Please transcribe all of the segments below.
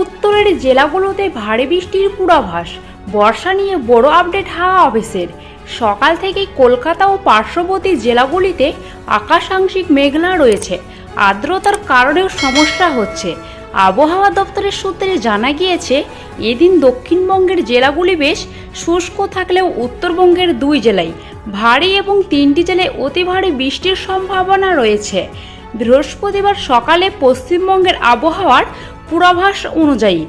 উত্তরের জেলাগুলোতে ভারী বৃষ্টির পূর্বাভাস। বর্ষা নিয়ে বড় আপডেট হাওয়া অফিসের। সকাল থেকেই কলকাতা ও পার্শ্ববর্তী জেলাগুলিতে আকাশ আংশিক মেঘলা রয়েছে। আর্দ্রতার কারণেও সমস্যা হচ্ছে। আবহাওয়া দপ্তরের সূত্রে জানা গিয়েছে, এদিন দক্ষিণবঙ্গের জেলাগুলি বেশ শুষ্ক থাকলেও উত্তরবঙ্গের দুই জেলায় ভারী এবং তিনটি জেলায় অতি ভারী বৃষ্টির সম্ভাবনা রয়েছে। বৃহস্পতিবার সকালে পশ্চিমবঙ্গের আবহাওয়ার পূর্বাভাস অনুযায়ী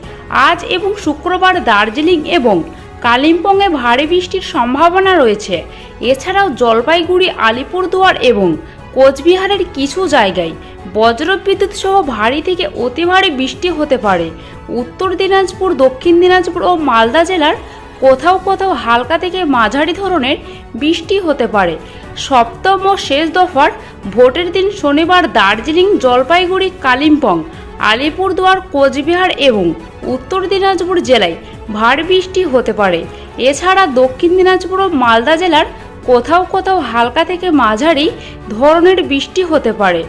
আজ এবং শুক্রবার দার্জিলিং এবং কালিম্পংয়ে ভারী বৃষ্টির সম্ভাবনা রয়েছে। এছাড়াও জলপাইগুড়ি, আলিপুরদুয়ার এবং কোচবিহারের কিছু জায়গায় বজ্রবিদ্যুৎ সহ ভারী থেকে অতি ভারী বৃষ্টি হতে পারে। উত্তর দিনাজপুর, দক্ষিণ দিনাজপুর ও মালদা জেলার কোথাও কোথাও হালকা থেকে মাঝারি ধরনের বৃষ্টি হতে পারে। সপ্তম ও শেষ দফার ভোটের দিন শনিবার দার্জিলিং, জলপাইগুড়ি, কালিম্পং আলিপুরদুয়ার, কোচবিহার এবং উত্তর দিনাজপুর জেলায় ভারী বৃষ্টি হতে পারে। এছাড়া দক্ষিণ দিনাজপুর ও মালদা জেলার কোথাও কোথাও হালকা থেকে মাঝারি ধরনের বৃষ্টি হতে পারে।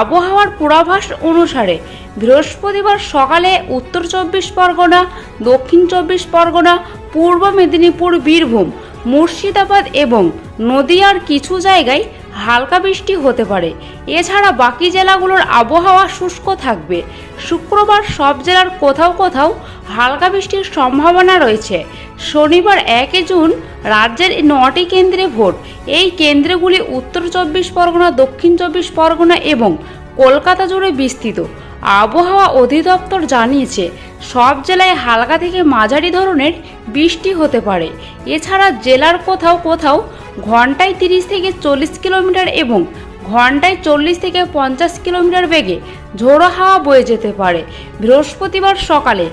আবহাওয়ার পূর্বাভাস অনুসারে বৃহস্পতিবার সকালে উত্তর চব্বিশ পরগনা, দক্ষিণ চব্বিশ পরগনা, পূর্ব মেদিনীপুর, বীরভূম, মুর্শিদাবাদ এবং নদিয়ার কিছু জায়গায় হালকা বৃষ্টি হতে পারে। এছাড়া বাকি জেলাগুলোর আবহাওয়া শুষ্ক থাকবে। শুক্রবার সব জেলার কোথাও কোথাও হালকা বৃষ্টির সম্ভাবনা রয়েছে। শনিবার একই জুন রাজ্যের নটি কেন্দ্রে ভোট। এই কেন্দ্রগুলি উত্তর চব্বিশ পরগনা, দক্ষিণ চব্বিশ পরগনা এবং কলকাতা জুড়ে বিস্তৃত। আবহাওয়া অধিদপ্তর জানিয়েছে, সব জেলায় হালকা থেকে মাঝারি ধরনের বৃষ্টি হতে পারে। এছাড়া জেলার কোথাও কোথাও ঘন্টায় তিরিশ থেকে চল্লিশ কিলোমিটার এবং ঘন্টায় চল্লিশ থেকে পঞ্চাশ কিলোমিটার বেগে ঝোড়ো হাওয়া বয়ে যেতে পারে। বৃহস্পতিবার সকালে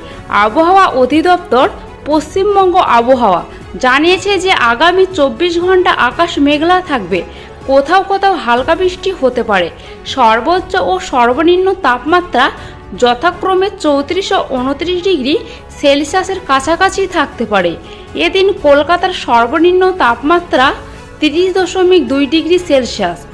আবহাওয়া অধিদপ্তর পশ্চিমবঙ্গ আবহাওয়া জানিয়েছে যে আগামী চব্বিশ ঘণ্টা আকাশ মেঘলা থাকবে। কোথাও কোথাও হালকা বৃষ্টি হতে পারে। সর্বোচ্চ ও সর্বনিম্ন তাপমাত্রা যথাক্রমে চৌত্রিশ ও উনত্রিশ ডিগ্রি সেলসিয়াসের কাছাকাছি থাকতে পারে। এদিন কলকাতার সর্বনিম্ন তাপমাত্রা তিরিশ দশমিক দুই ডিগ্রি সেলসিয়াস।